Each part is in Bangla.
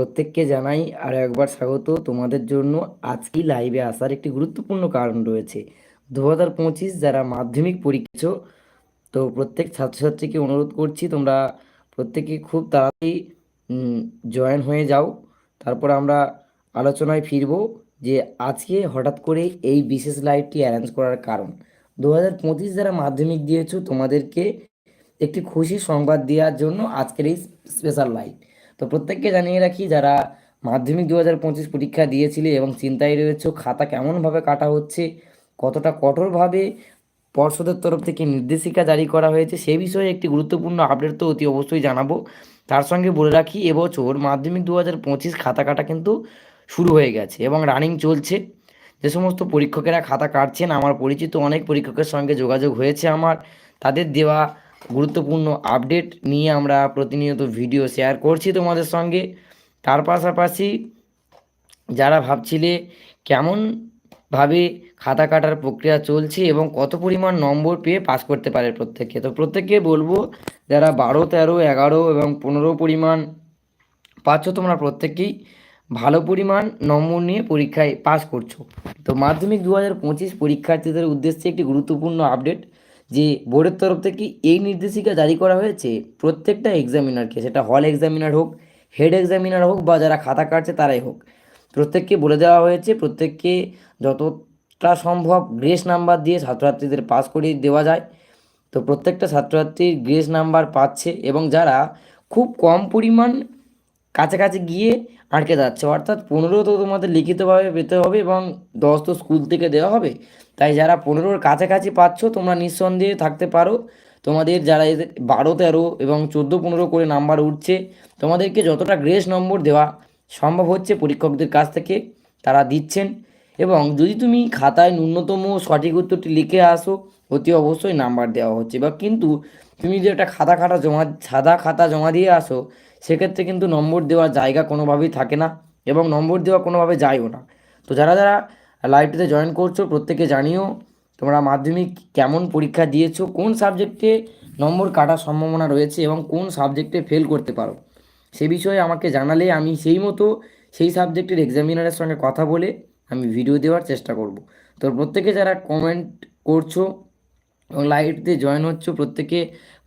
প্রত্যেককে জানাই আর একবার স্বাগত তোমাদের জন্য। আজকেই লাইভে আসার একটি গুরুত্বপূর্ণ কারণ রয়েছে। দু হাজার পঁচিশ যারা মাধ্যমিক পরীক্ষা তো প্রত্যেক ছাত্রছাত্রীকে অনুরোধ করছি তোমরা প্রত্যেকে খুব তাড়াতাড়ি জয়েন হয়ে যাও। তারপর আমরা আলোচনায় ফিরবো যে আজকে হঠাৎ করে এই বিশেষ লাইভটি অ্যারেঞ্জ করার কারণ। দু হাজার পঁচিশ যারা মাধ্যমিক দিয়েছ, তোমাদেরকে একটি খুশি সংবাদ দেওয়ার জন্য আজকের এই স্পেশাল লাইভ তো প্রত্যেককে জানিয়ে রাখি, যারা মাধ্যমিক দু হাজার পঁচিশ পরীক্ষা দিয়েছিলে এবং চিন্তায় রয়েছে খাতা কেমনভাবে কাটা হচ্ছে, কতটা কঠোরভাবে পর্ষদের তরফ থেকে নির্দেশিকা জারি করা হয়েছে, সে বিষয়ে একটি গুরুত্বপূর্ণ আপডেট তো অতি অবশ্যই জানাব। তার সঙ্গে বলে রাখি, এবছর মাধ্যমিক দু হাজার পঁচিশ খাতা কাটা কিন্তু শুরু হয়ে গেছে এবং রানিং চলছে। যে সমস্ত পরীক্ষকেরা খাতা কাটছেন, আমার পরিচিত অনেক পরীক্ষকের সঙ্গে যোগাযোগ হয়েছে আমার, তাদের দেওয়া গুরুত্বপূর্ণ আপডেট নিয়ে আমরা প্রতিনিয়ত ভিডিও শেয়ার করছি তোমাদের সঙ্গে। তার পাশাপাশি যারা ভাবছিলে কেমনভাবে খাতা কাটার প্রক্রিয়া চলছে এবং কত পরিমাণ নম্বর পেয়ে পাস করতে পারে প্রত্যেককে, তো প্রত্যেককে বলব যারা বারো, তেরো, এগারো এবং পনেরো পরিমাণ পাচ্ছ, তোমরা প্রত্যেকেই ভালো পরিমাণ নম্বর নিয়ে পরীক্ষায় পাস করছ। তো মাধ্যমিক দু হাজার পঁচিশ পরীক্ষার্থীদের উদ্দেশ্যে একটি গুরুত্বপূর্ণ আপডেট যে বোর্ডের তরফ থেকে এই নির্দেশিকা জারি করা হয়েছে, প্রত্যেকটা এক্সামিনারকে সেটা হল এক্সামিনার হোক হেড এক্সামিনার হোক বা যারা খাতা কাটছে তারাই হোক। প্রত্যেককে বলে দেওয়া হয়েছে, প্রত্যেককে যতটা সম্ভব গ্রেস নাম্বার দিয়ে ছাত্রছাত্রীদের পাস করিয়ে দেওয়া যায়। তো প্রত্যেকটা ছাত্রছাত্রীর গ্রেস নাম্বার পাচ্ছে এবং যারা খুব কম পরিমাণ কাছাকাছি গিয়ে আটকে যাচ্ছে। অর্থাৎ পনেরো তো তোমাদের লিখিতভাবে পেতে হবে এবং দশ তো স্কুল থেকে দেওয়া হবে। তাই যারা পনেরোর কাছাকাছি পাচ্ছ, তোমরা নিঃসন্দেহে থাকতে পারো। তোমাদের যারা বারো, তেরো এবং চোদ্দ, পনেরো করে নাম্বার উঠছে, তোমাদেরকে যতটা গ্রেস নম্বর দেওয়া সম্ভব হচ্ছে পরীক্ষকদের কাছ থেকে, তারা দিচ্ছেন। এবং যদি তুমি খাতায় ন্যূনতম সঠিক উত্তরটি লিখে আসো, অতি অবশ্যই নাম্বার দেওয়া হচ্ছে। বা কিন্তু তুমি যদি একটা খাতা খাতা জমা, সাদা খাতা জমা দিয়ে আসো সেক্ষেত্রে কিন্তু নম্বর দেওয়ার জায়গা কোনোভাবেই থাকে না এবং নম্বর দেওয়া কোনোভাবে যায়ও না। তো যারা যারা লাইভটিতে জয়েন করছ, প্রত্যেকে জানিও তোমরা মাধ্যমিক কেমন পরীক্ষা দিয়েছ, কোন সাবজেক্টে নম্বর কাটার সম্ভাবনা রয়েছে এবং কোন সাবজেক্টে ফেল করতে পারো। সে বিষয়ে আমাকে জানালে আমি সেই মতো সেই সাবজেক্টের এক্সামিনারের সঙ্গে কথা বলে আমি ভিডিও দেওয়ার চেষ্টা করব। তো প্রত্যেকে যারা কমেন্ট করছ এবং লাইভটিতে জয়েন হচ্ছ, প্রত্যেকে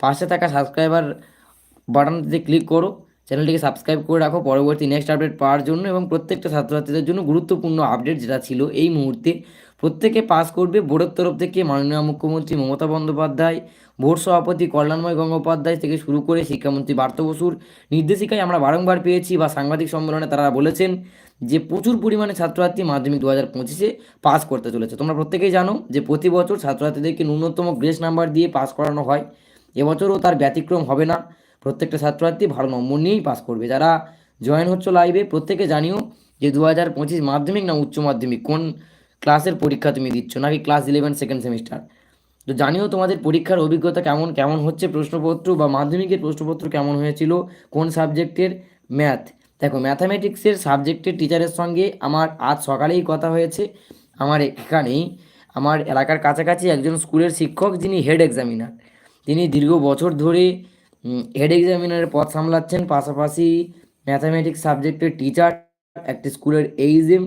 পাশে থাকা সাবস্ক্রাইবার বাটনটিতে ক্লিক করো চ্যানেলটিকে সাবস্ক্রাইব করে রাখো, পরবর্তী নেক্সট আপডেট পাওয়ার জন্য এবং প্রত্যেকটা ছাত্রছাত্রীদের জন্য গুরুত্বপূর্ণ আপডেট যেটা ছিল এই মুহূর্তে। প্রত্যেকে পাস করবে। বোর্ডের তরফ থেকে মাননীয় মুখ্যমন্ত্রী মমতা বন্দ্যোপাধ্যায়, বোর্ড সভাপতি কল্যাণময় গঙ্গোপাধ্যায় থেকে শুরু করে শিক্ষামন্ত্রী বার্ত বসুর নির্দেশিকায় আমরা বারংবার পেয়েছি বা সাংবাদিক সম্মেলনে তারা বলেছেন যে প্রচুর পরিমাণে ছাত্রছাত্রী মাধ্যমিক দু হাজার পঁচিশে পাস করতে চলেছে। তোমরা প্রত্যেকেই জানো যে প্রতি বছর ছাত্রছাত্রীদেরকে ন্যূনতম গ্রেস নাম্বার দিয়ে পাস করানো হয়। এবছরও তার ব্যতিক্রম হবে না। প্রত্যেকটা ছাত্রছাত্রী ভালো নম্বর নিয়েই পাস করবে। যারা জয়েন হচ্ছে লাইভে প্রত্যেকে জানিও যে দু হাজার পঁচিশ মাধ্যমিক না উচ্চ মাধ্যমিক, কোন ক্লাসের পরীক্ষা তুমি দিচ্ছ? নাকি ক্লাস ইলেভেন সেকেন্ড সেমিস্টার তো জানিও তোমাদের পরীক্ষার অভিজ্ঞতা কেমন কেমন হচ্ছে প্রশ্নপত্র বা মাধ্যমিকের প্রশ্নপত্র কেমন হয়েছিল, কোন সাবজেক্টের ম্যাথ দেখো ম্যাথামেটিক্সের সাবজেক্টের টিচারের সঙ্গে আমার আজ সকালেই কথা হয়েছে। আমার এখানেই, আমার এলাকার কাছাকাছি একজন স্কুলের শিক্ষক যিনি হেড এক্সামিনার তিনি দীর্ঘ বছর ধরে হেড এক্সামিনারের পদ সামলাচ্ছেন, পাশাপাশি ম্যাথামেটিক্স সাবজেক্টের টিচার একটি স্কুলের এইজএম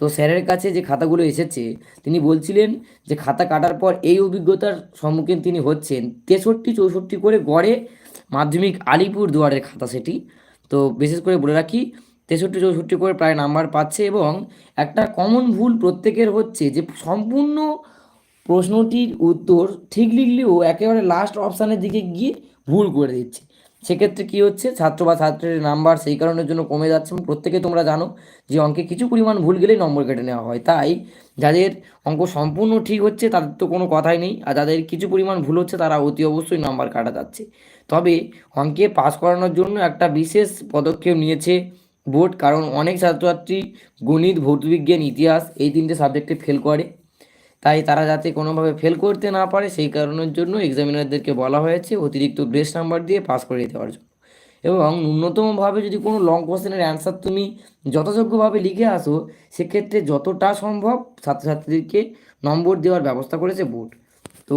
তো স্যারের কাছে যে খাতাগুলো এসেছে, তিনি বলছিলেন যে খাতা কাটার পর এই অভিজ্ঞতার সম্মুখীন তিনি হচ্ছেন। তেষট্টি, চৌষট্টি করে গড়ে মাধ্যমিক আলিপুর দুয়ারের খাতা সেটি। তো বিশেষ করে বলে রাখি, তেষট্টি, চৌষট্টি করে প্রায় নাম্বার পাচ্ছে এবং একটা কমন ভুল প্রত্যেকের হচ্ছে যে সম্পূর্ণ প্রশ্নটির উত্তর ঠিক লিখলেও একেবারে লাস্ট অপশানের দিকে গিয়ে ভুল করে দিচ্ছে। সেক্ষেত্রে কী হচ্ছে? ছাত্র বা ছাত্রের নাম্বার সেই কারণের জন্য কমে যাচ্ছে এবং প্রত্যেকে তোমরা জানো যে অঙ্কে কিছু পরিমাণ ভুল গেলেই নম্বর কেটে নেওয়া হয়। তাই যাদের অঙ্ক সম্পূর্ণ ঠিক হচ্ছে তাদের তো কোনো কথাই নেই আর যাদের কিছু পরিমাণ ভুল হচ্ছে তারা অতি অবশ্যই নাম্বার কাটা যাচ্ছে। তবে অঙ্কে পাস করানোর জন্য একটা বিশেষ পদক্ষেপ নিয়েছে বোর্ড কারণ অনেক ছাত্রছাত্রী গণিত, ভৌতবিজ্ঞান, ইতিহাস এই তিনটে সাবজেক্টে ফেল করে। তাই তারা যাতে কোনোভাবে ফেল করতে না পারে, সেই কারণের জন্য এক্সামিনারদেরকে বলা হয়েছে অতিরিক্ত গ্রেস নাম্বার দিয়ে পাস করিয়ে দেওয়ার জন্য। এবং ন্যূনতমভাবে যদি কোনো লং কোশ্চেনের অ্যান্সার তুমি যথাযোগ্যভাবে লিখে আসো, সেক্ষেত্রে যতটা সম্ভব ছাত্রছাত্রীদেরকে নম্বর দেওয়ার ব্যবস্থা করেছে বোর্ড। তো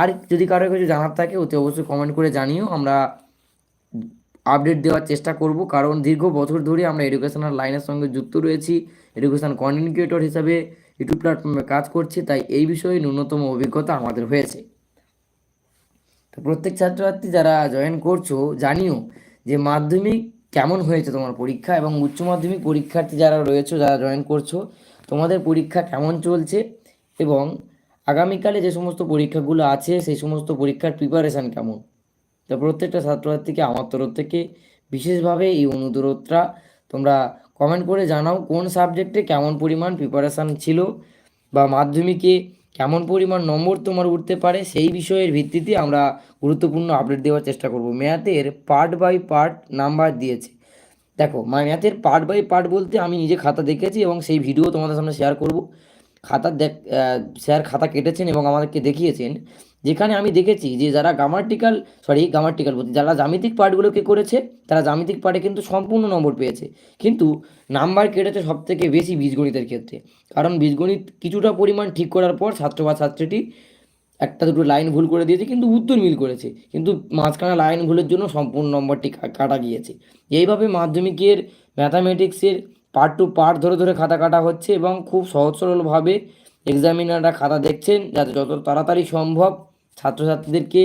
আর যদি কারও কিছু জানার থাকে, অতি অবশ্যই কমেন্ট করে জানিও। আমরা আপডেট দেওয়ার চেষ্টা করব, কারণ দীর্ঘ বছর ধরে আমরা এডুকেশনাল লাইনের সঙ্গে যুক্ত রয়েছি। এডুকেশন কন্টেন্ট ক্রিয়েটর হিসাবে ইউটিউব প্ল্যাটফর্মে কাজ করছি, তাই এই বিষয়ে ন্যূনতম অভিজ্ঞতা আমাদের হয়েছে। তো প্রত্যেক ছাত্রছাত্রী যারা জয়েন করছ, জানিও যে মাধ্যমিক কেমন হয়েছে তোমার পরীক্ষা এবং উচ্চ মাধ্যমিক পরীক্ষার্থী যারা রয়েছে, যারা জয়েন করছ, তোমাদের পরীক্ষা কেমন চলছে এবং আগামীকালে যে সমস্ত পরীক্ষাগুলো আছে, সেই সমস্ত পরীক্ষার প্রিপারেশান কেমন? তো প্রত্যেকটা ছাত্রছাত্রীকে আমার তরফ থেকে বিশেষভাবে এই অনুরোধটা তোমরা কমেন্ট করে জানাও কোন সাবজেক্টে কেমন পরিমাণ প্রিপারেশান ছিল বা মাধ্যমিকে কেমন পরিমাণ নম্বর তোমার উঠতে পারে, সেই বিষয়ের ভিত্তিতে আমরা গুরুত্বপূর্ণ আপডেট দেওয়ার চেষ্টা করব। ম্যাথের পার্ট বাই পার্ট নাম্বার দিয়েছে। দেখো মানে ম্যাথের পার্ট বাই পার্ট বলতে আমি নিজে খাতা দেখেছি এবং সেই ভিডিও তোমাদের সামনে শেয়ার করব। খাতা দেখ স্যার খাতা কেটেছেন এবং আমাদেরকে দেখিয়েছেন। যেখানে আমি দেখেছি যে যারা গ্রামাটিক্যাল সরি গ্রামাটিক্যাল বলতে, যারা জ্যামিতিক পার্টগুলোকে করেছে, তারা জ্যামিতিক পার্টে কিন্তু সম্পূর্ণ নম্বর পেয়েছে। কিন্তু নাম্বার কেটেছে সব থেকে বেশি বীজগণিতের ক্ষেত্রে। কারণ বীজগণিত কিছুটা পরিমাণ ঠিক করার পর ছাত্র বা ছাত্রীটি একটা দুটো লাইন ভুল করে দিয়েছে, কিন্তু উত্তর মিল করেছে। কিন্তু মাঝখানে লাইন ভুলের জন্য সম্পূর্ণ নম্বরটি কাটা গিয়েছে। এইভাবে মাধ্যমিকের ম্যাথামেটিক্সের পার্ট টু পার্ট ধরে ধরে খাতা কাটা হচ্ছে এবং খুব সহজ সরলভাবে এক্সামিনাররা খাতা দেখছেন যাতে যত তাড়াতাড়ি সম্ভব ছাত্রছাত্রীদেরকে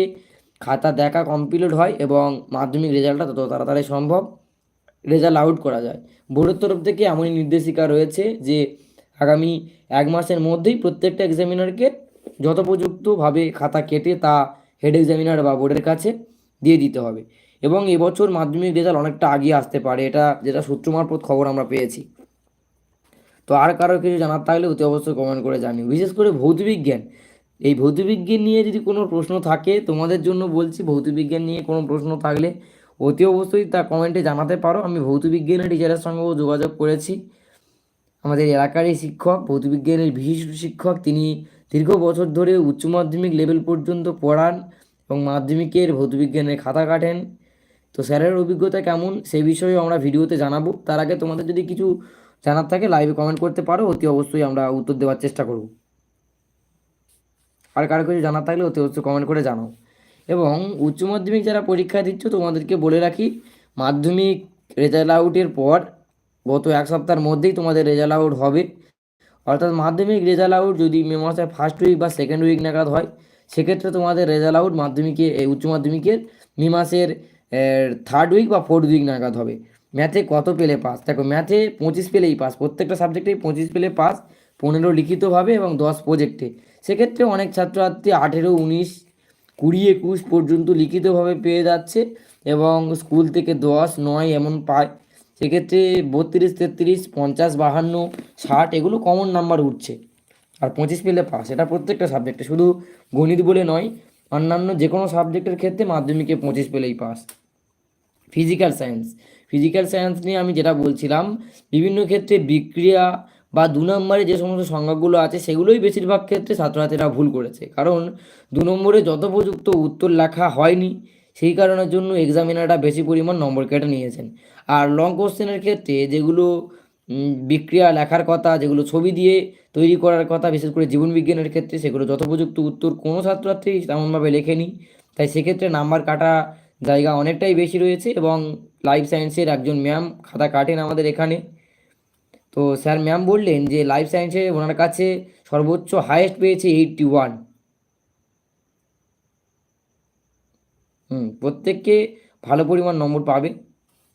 খাতা দেখা কমপ্লিট হয় এবং মাধ্যমিক রেজাল্টটা তত তাড়াতাড়ি সম্ভব। রেজাল্ট আউট করা যায়। বোর্ডের তরফ থেকে এমনই নির্দেশিকা রয়েছে যে, আগামী এক মাসের মধ্যেই প্রত্যেকটা এক্সামিনারকে যথোপযুক্তভাবে খাতা কেটে তা হেড এক্সামিনার বা বোর্ডের কাছে দিয়ে দিতে হবে। এবং এবছর মাধ্যমিক রেজাল্ট অনেকটা আগিয়ে আসতে পারে। এটা যেটা সূত্র মারফত খবর আমরা পেয়েছি। তো আর কারও কিছু জানার থাকলে অতি অবশ্যই কমেন্ট করে জানি বিশেষ করে ভৌতবিজ্ঞান এই ভৌতবিজ্ঞান নিয়ে যদি কোনো প্রশ্ন থাকে, তোমাদের জন্য বলছি, ভৌতবিজ্ঞান নিয়ে কোনো প্রশ্ন থাকলে অতি অবশ্যই তা কমেন্টে জানাতে পারো। আমি ভৌতবিজ্ঞানের টিচারের সঙ্গেও যোগাযোগ করেছি। আমাদের এলাকারই শিক্ষক, ভৌতবিজ্ঞানের বিশিষ্ট শিক্ষক, তিনি দীর্ঘ বছর ধরে উচ্চ মাধ্যমিক লেভেল পর্যন্ত পড়ান এবং মাধ্যমিকের ভৌতবিজ্ঞানের খাতা কাটেন। তো স্যারের অভিজ্ঞতা কেমন, সে বিষয়েও আমরা ভিডিওতে জানাব। তার আগে তোমাদের যদি কিছু জানার থাকে লাইভে কমেন্ট করতে পারো। অতি অবশ্যই আমরা উত্তর দেওয়ার চেষ্টা করব। আর কারও কিছু জানার থাকলে অতি অবশ্যই কমেন্ট করে জানাও। এবং উচ্চ মাধ্যমিক যারা পরীক্ষা দিচ্ছ, তোমাদেরকে বলে রাখি, মাধ্যমিক রেজাল্ট আউটের পর গত এক সপ্তাহের মধ্যেই তোমাদের রেজাল্ট আউট হবে। অর্থাৎ মাধ্যমিক রেজাল্ট আউট যদি মে মাসের ফার্স্ট উইক বা সেকেন্ড উইক নাগাদ হয়, সেক্ষেত্রে তোমাদের রেজাল্ট আউট মাধ্যমিকে উচ্চ মাধ্যমিকের মে মাসের থার্ড উইক বা ফোর্থ উইক নাগাদ হবে। ম্যাথে কত পেলে পাস দেখো ম্যাথে পঁচিশ পেলেই পাস প্রত্যেকটা সাবজেক্টেই পঁচিশ পেলে পাস পনেরো লিখিতভাবে এবং দশ প্রজেক্টে সেক্ষেত্রে অনেক ছাত্রছাত্রী আঠেরো, উনিশ, কুড়ি, একুশ পর্যন্ত লিখিতভাবে পেয়ে যাচ্ছে এবং স্কুল থেকে দশ, নয় এমন পায়। সেক্ষেত্রে বত্রিশ, তেত্রিশ, পঞ্চাশ, বাহান্ন, ষাট এগুলো কমন নাম্বার উঠছে। আর পঁচিশ পেলে পাস এটা প্রত্যেকটা সাবজেক্টে শুধু গণিত বলে নয়, অন্যান্য যে কোনো সাবজেক্টের ক্ষেত্রে মাধ্যমিকে পঁচিশ পেলেই pass physical science physical science নিয়ে আমি যেটা বলছিলাম, বিভিন্ন ক্ষেত্রে বিক্রিয়া বা দু নম্বরে যে সমস্ত সংজ্ঞাগুলো আছে, সেগুলোই বেশিরভাগ ক্ষেত্রে ছাত্রছাত্রীরা ভুল করেছে। কারণ দু নম্বরে যথোপযুক্ত উত্তর লেখা হয়নি, সেই কারণের জন্য এক্সামিনাররা বেশি পরিমাণ নম্বর কেটে নিয়েছেন। আর লং কোশ্চেনের ক্ষেত্রে যেগুলো বিক্রিয়া লেখার কথা, যেগুলো ছবি দিয়ে তৈরি করার কথা, বিশেষ করে জীবন বিজ্ঞানের ক্ষেত্রে, সেগুলো যথোপযুক্ত উত্তর কোনো ছাত্রছাত্রী তেমনভাবে লেখেনি। তাই সেক্ষেত্রে নাম্বার কাটা জায়গা অনেকটাই বেশি রয়েছে এবং লাইফ সায়েন্সের একজন ম্যাম খাতা কাটেন আমাদের এখানে। তো স্যার ম্যাম বললেন যে লাইফ সায়েন্সে ওনার কাছে সর্বোচ্চ হায়েস্ট পেয়েছে এইটটি ওয়ান হুম, প্রত্যেককে ভালো পরিমাণ নম্বর পাবে,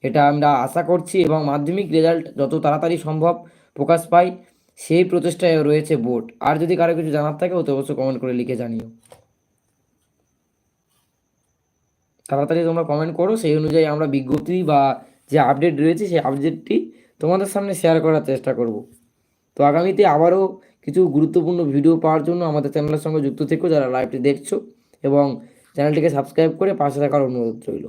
এটা আমরা আশা করছি এবং মাধ্যমিক রেজাল্ট যত তাড়াতাড়ি সম্ভব প্রকাশ পায়, সেই প্রচেষ্টায় রয়েছে বোর্ড। আর যদি কারও কিছু জানার থাকে তো অবশ্যই কমেন্ট করে লিখে জানিও। তাড়াতাড়ি তোমরা কমেন্ট করো, সেই অনুযায়ী আমরা বিজ্ঞপ্তি বা যে আপডেট রয়েছে, সেই আপডেটটি তোমাদের সামনে শেয়ার করার চেষ্টা করব। তো আগামীতে আবারও কিছু গুরুত্বপূর্ণ ভিডিও পাওয়ার জন্য আমাদের চ্যানেলের সঙ্গে যুক্ত থেকো, যারা লাইভটি দেখছ, এবং চ্যানেলটিকে সাবস্ক্রাইব করে পাশে থাকার অনুরোধ রইল।